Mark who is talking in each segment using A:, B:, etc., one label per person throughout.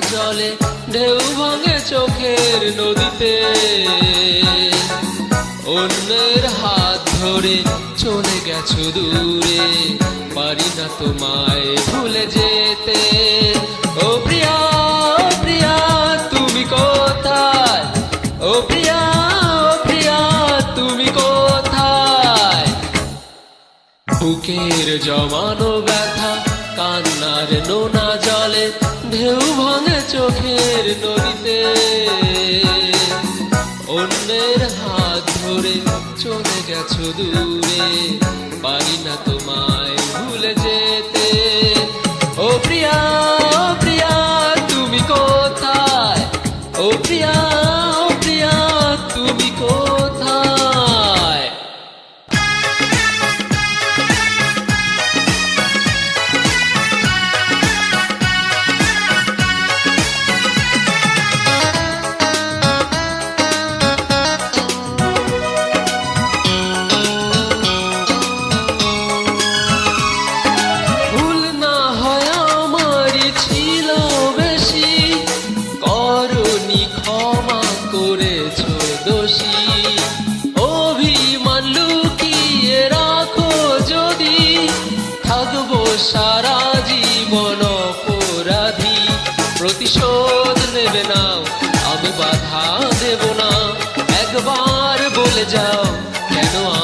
A: চলে ঢেউ ভাঙে চোখের নদীতে। অন্যের হাত ধরে চলে গেছো দূরে, পারি না তোমায় ভুলে যেতে। ও প্রিয়া ও প্রিয়া, তুমি কোথায়? ও প্রিয়া প্রিয়া, তুমি কোথায়? বুকের জমানো ব্যথা, কান্নার নোনা জলে ঢেউ ভাঙে চোখের নদীতে। অন্যের হাত ধরে চলে গেছো দূরে। পারি না তোমায় করনি ক্ষমা করেছ, দোষী। অভিমান লুকিয়ে রাখো যদি। থাকব সারা জীবন অপরাধী। প্রতিশোধ নেবে না, আমি বাধা দেব না। একবার বলে যাও, কেন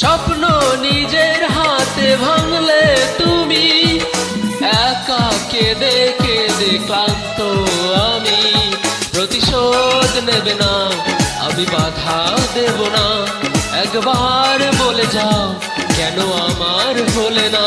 A: স্বপ্ন নিজের হাতে ভাঙলে তুমি একা কেঁদে কেঁদে ক্লান্ত আমি। প্রতিশোধ নেবে না, আমি বাধা দেব না। একবার বলে যাও, কেন আমার হলে না?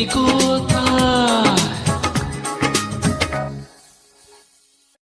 A: ও